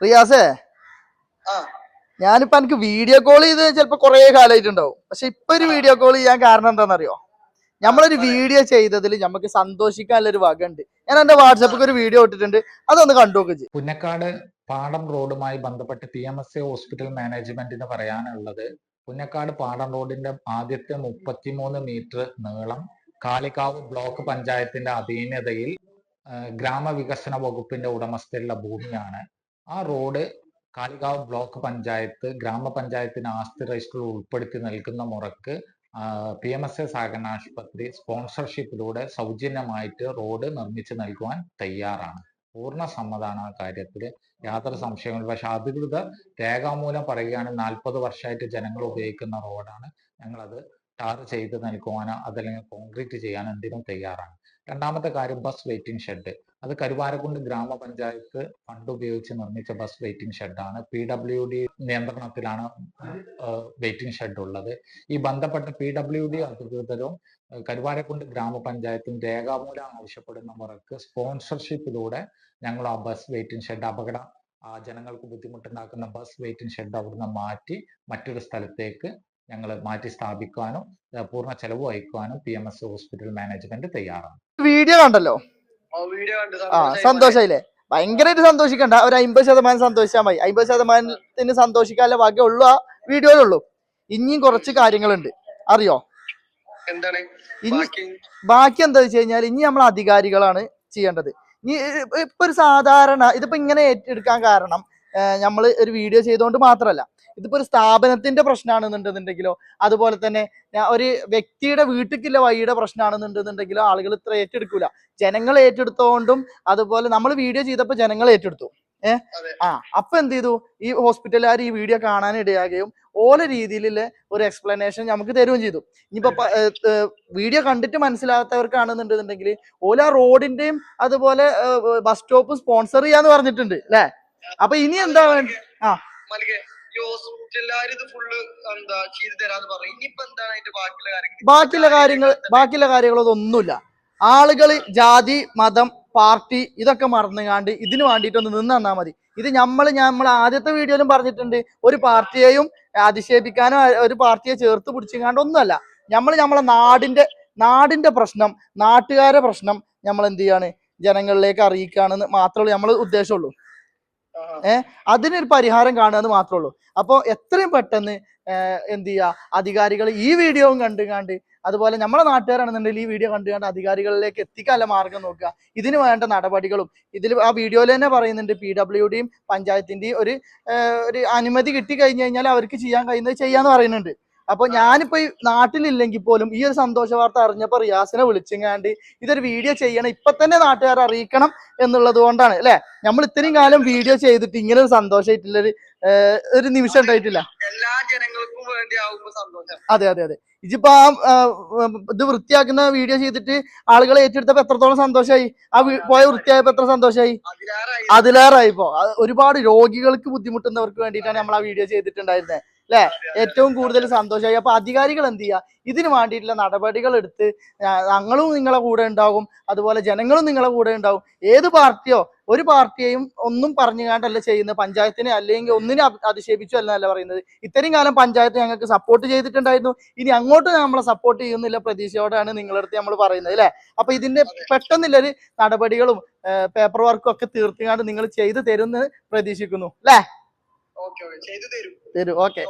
റിയാസേ ഞാനിപ്പോ എനിക്ക് video call ചെയ്ത് ചിലപ്പോ കൊറേ കാലമായിട്ടുണ്ടാവും പക്ഷെ ഇപ്പൊ ഒരു വീഡിയോ കോൾ ചെയ്യാൻ കാരണം എന്താണെന്നറിയോ? നമ്മളൊരു വീഡിയോ ചെയ്തതിൽ നമുക്ക് സന്തോഷിക്കാനുള്ള ഒരു വക ഉണ്ട് ഞാൻ എന്റെ വാട്സപ്പിൽ ഒരു വീഡിയോ ഇട്ടിട്ടുണ്ട്. അതൊന്ന് കണ്ടു നോക്ക് പുന്നക്കാട് പാടം റോഡുമായി ബന്ധപ്പെട്ട് P M S A hospital മാനേജ്മെന്റിന് പറയാനുള്ളത് പുന്നക്കാട് പാടം റോഡിന്റെ ആദ്യത്തെ മുപ്പത്തിമൂന്ന് മീറ്റർ നീളം കാളിക്കാവ് ബ്ലോക്ക് പഞ്ചായത്തിന്റെ അധീനതയിൽ ഗ്രാമവികസന വകുപ്പിന്റെ ഉടമസ്ഥയിലുള്ള ഭൂമിയാണ്. ആ റോഡ് കാളികാവ് ബ്ലോക്ക് പഞ്ചായത്ത് ഗ്രാമപഞ്ചായത്തിന് ആസ്തി രജിസ്റ്ററിൽ ഉൾപ്പെടുത്തി നൽകുന്ന മുറക്ക് പി എം എസ് എ സഹകരണ ആശുപത്രി സ്പോൺസർഷിപ്പിലൂടെ സൗജന്യമായിട്ട് റോഡ് നിർമ്മിച്ചു നൽകുവാൻ തയ്യാറാണ്. പൂർണ സമ്മതമാണ് ആ കാര്യത്തിൽ യാത്ര സംശയങ്ങളും പക്ഷെ അധികൃത രേഖാമൂലം പറയുകയാണ് നാൽപ്പത് വർഷമായിട്ട് ജനങ്ങൾ ഉപയോഗിക്കുന്ന റോഡാണ്. ഞങ്ങളത് ടാർ ചെയ്ത് നൽകുവാനോ അതല്ലെങ്കിൽ കോൺക്രീറ്റ് ചെയ്യാനോ എന്തിനും തയ്യാറാണ്. രണ്ടാമത്തെ കാര്യം ബസ് വെയിറ്റിംഗ് ഷെഡ് അത് കരുവാരക്കുണ്ട് ഗ്രാമപഞ്ചായത്ത് ഫണ്ട് ഉപയോഗിച്ച് നിർമ്മിച്ച ബസ് വെയിറ്റിംഗ് ഷെഡാണ് പി ഡബ്ല്യു ഡി നിയന്ത്രണത്തിലാണ് വെയിറ്റിംഗ് ഷെഡ് ഉള്ളത്. ഈ ബന്ധപ്പെട്ട പി ഡബ്ല്യു ഡി അധികൃതരും കരുവാരക്കുണ്ട് ഗ്രാമപഞ്ചായത്തും രേഖാമൂലം ആവശ്യപ്പെടുന്ന മുറക്ക് സ്പോൺസർഷിപ്പിലൂടെ ഞങ്ങൾ ആ ബസ് വെയിറ്റിംഗ് ഷെഡ് അപകട ആ ജനങ്ങൾക്ക് ബുദ്ധിമുട്ടുണ്ടാക്കുന്ന ബസ് വെയിറ്റിംഗ് ഷെഡ് അവിടുന്ന് മാറ്റി മറ്റൊരു സ്ഥലത്തേക്ക് ഞങ്ങൾ മാറ്റി സ്ഥാപിക്കാനും പൂർണ ചെലവ് വഹിക്കുവാനും P M S hospital management തയ്യാറാണ്. വീഡിയോ കണ്ടല്ലോ? ആ സന്തോഷായില്ലേ? ഭയങ്കരമായിട്ട് സന്തോഷിക്കണ്ട. ഒരു അമ്പത് ശതമാനം സന്തോഷിച്ചാൽ മതി. അമ്പത് ശതമാനത്തിന് സന്തോഷിക്കാനുള്ള ഉള്ളു ആ വീഡിയോയിലുള്ളൂ. ഇനിയും കുറച്ച് കാര്യങ്ങളുണ്ട്. അറിയോ? ഇനി ബാക്കി? ബാക്കി എന്താ വെച്ച് കഴിഞ്ഞാൽ ഇനി നമ്മൾ അധികാരികളാണ് ചെയ്യേണ്ടത്. ഇനി ഇപ്പൊ ഒരു സാധാരണ ഇതിപ്പോ ഇങ്ങനെ ഏറ്റെടുക്കാൻ കാരണം നമ്മൾ ഒരു വീഡിയോ ചെയ്തുകൊണ്ട് മാത്രമല്ല ഇതിപ്പോ ഒരു സ്ഥാപനത്തിന്റെ പ്രശ്നമാണെന്നുണ്ടെന്നുണ്ടെങ്കിലോ അതുപോലെ തന്നെ ഒരു വ്യക്തിയുടെ വീട്ടിക്കില്ല വഴിയുടെ പ്രശ്നമാണെന്നുണ്ടെന്നുണ്ടെങ്കിലോ ആളുകൾ ഇത്ര ഏറ്റെടുക്കൂല. ജനങ്ങൾ ഏറ്റെടുത്തോണ്ടും അതുപോലെ നമ്മൾ വീഡിയോ ചെയ്തപ്പോൾ ജനങ്ങൾ ഏറ്റെടുത്തു. ഏഹ് ആ അപ്പൊ എന്ത് ചെയ്തു? ഈ ഹോസ്പിറ്റലുകാർ ഈ വീഡിയോ കാണാൻ ഇടയാകുകയും ഓല രീതിയിലുള്ള ഒരു എക്സ്പ്ലനേഷൻ നമുക്ക് തരുകയും ചെയ്തു. ഇനിയിപ്പോ വീഡിയോ കണ്ടിട്ട് മനസ്സിലാകാത്തവർക്കാണെന്നുണ്ടെന്നുണ്ടെങ്കിൽ ഓല റോഡിന്റെയും അതുപോലെ ബസ് സ്റ്റോപ്പ് സ്പോൺസർ ചെയ്യാന്ന് പറഞ്ഞിട്ടുണ്ട് അല്ലെ? അപ്പൊ ഇനി എന്താ വേണ്ട ആ. ബാക്കിയുള്ള കാര്യങ്ങൾ ബാക്കിയുള്ള കാര്യങ്ങൾ ഒന്നുമില്ല ആളുകൾ ജാതി മതം പാർട്ടി ഇതൊക്കെ മറന്നുകാണ്ട് ഇതിന് വേണ്ടിയിട്ടൊന്ന് നിന്ന് തന്നാൽ മതി. ഇത് നമ്മൾ നമ്മൾ ആദ്യത്തെ വീഡിയോയിലും പറഞ്ഞിട്ടുണ്ട്. ഒരു പാർട്ടിയെയും അധിക്ഷേപിക്കാനോ ഒരു പാർട്ടിയെ ചേർത്ത് പിടിച്ചിങ്ങാണ്ട് ഒന്നുമല്ല. നമ്മൾ നമ്മളെ നാടിന്റെ നാടിന്റെ പ്രശ്നം നാട്ടുകാരെ പ്രശ്നം നമ്മൾ എന്ത് ചെയ്യാണ്? ജനങ്ങളിലേക്ക് അറിയിക്കുകയാണെന്ന് മാത്രമേ നമ്മൾ ഉദ്ദേശമുള്ളൂ. അതിനൊരു പരിഹാരം കാണുക എന്ന് മാത്രമേ ഉള്ളൂ. അപ്പോൾ എത്രയും പെട്ടെന്ന് ഏഹ് എന്ത് ചെയ്യുക അധികാരികൾ ഈ വീഡിയോ കണ്ടു കണ്ട് അതുപോലെ നമ്മുടെ നാട്ടുകാരാണെന്നുണ്ടെങ്കിൽ ഈ വീഡിയോ കണ്ടു കണ്ട് അധികാരികളിലേക്ക് എത്തിക്കാനുള്ള മാർഗം നോക്കുക. ഇതിന് വേണ്ട നടപടികളും ഇതിൽ ആ വീഡിയോയിൽ തന്നെ പറയുന്നുണ്ട് പി ഡബ്ല്യുഡിയും പഞ്ചായത്തിന്റെയും ഒരു ഒരു അനുമതി കിട്ടി കഴിഞ്ഞു കഴിഞ്ഞാൽ അവർക്ക് ചെയ്യാൻ കഴിയുന്നത് ചെയ്യാന്ന് പറയുന്നുണ്ട്. അപ്പൊ ഞാനിപ്പോ ഈ നാട്ടിലില്ലെങ്കിൽ പോലും ഈ ഒരു സന്തോഷ വാർത്ത അറിഞ്ഞപ്പോ റിയാസിനെ വിളിച്ചെങ്ങാണ്ട് ഇതൊരു വീഡിയോ ചെയ്യണം ഇപ്പൊ തന്നെ നാട്ടുകാരെ അറിയിക്കണം എന്നുള്ളത് കൊണ്ടാണ് അല്ലെ? നമ്മൾ ഇത്രയും കാലം വീഡിയോ ചെയ്തിട്ട് ഇങ്ങനെ ഒരു സന്തോഷമായിട്ടുള്ളൊരു ഒരു നിമിഷം ഉണ്ടായിട്ടില്ല. എല്ലാ ജനങ്ങൾക്കും വേണ്ടി ആവുമ്പോ സന്തോഷം. അതെ അതെ അതെ. ഇതിപ്പോ ആ ഇത് വൃത്തിയാക്കുന്ന വീഡിയോ ചെയ്തിട്ട് ആളുകൾ ഏറ്റെടുത്തപ്പോ എത്രത്തോളം സന്തോഷമായി ആ പോയ വൃത്തിയായപ്പോ എത്ര സന്തോഷമായി അതിലേറായിപ്പോ അതിലേറായി ഒരുപാട് രോഗികൾക്ക് ബുദ്ധിമുട്ടുന്നവർക്ക് വേണ്ടിയിട്ടാണ് നമ്മൾ ആ വീഡിയോ ചെയ്തിട്ടുണ്ടായിരുന്നത് അല്ലെ ഏറ്റവും കൂടുതൽ സന്തോഷമായി. അപ്പൊ അധികാരികൾ എന്ത് ചെയ്യുക ഇതിന് വേണ്ടിയിട്ടുള്ള നടപടികൾ എടുത്ത് ഞങ്ങളും നിങ്ങളെ കൂടെ ഉണ്ടാകും. അതുപോലെ ജനങ്ങളും നിങ്ങളെ കൂടെ ഉണ്ടാകും. ഏത് പാർട്ടിയോ ഒരു പാർട്ടിയെയും ഒന്നും പറഞ്ഞു കാണ്ടല്ല ചെയ്യുന്നത്. പഞ്ചായത്തിനെ അല്ലെങ്കിൽ ഒന്നിനെ അധ- അധിക്ഷേപിച്ചു അല്ല പറയുന്നത്. ഇത്രയും കാലം പഞ്ചായത്ത് ഞങ്ങൾക്ക് സപ്പോർട്ട് ചെയ്തിട്ടുണ്ടായിരുന്നു. ഇനി അങ്ങോട്ട് നമ്മളെ സപ്പോർട്ട് ചെയ്യുന്നില്ല പ്രതീക്ഷയോടെയാണ് നിങ്ങളുടെ അടുത്ത് നമ്മൾ പറയുന്നത് അല്ലെ അപ്പൊ ഇതിന്റെ പെട്ടെന്നുള്ളൊരു നടപടികളും പേപ്പർ വർക്കും ഒക്കെ തീർത്തുകാണ്ട് നിങ്ങൾ ചെയ്തു തരുമെന്ന് പ്രതീക്ഷിക്കുന്നു അല്ലെ തരും. ഓക്കെ.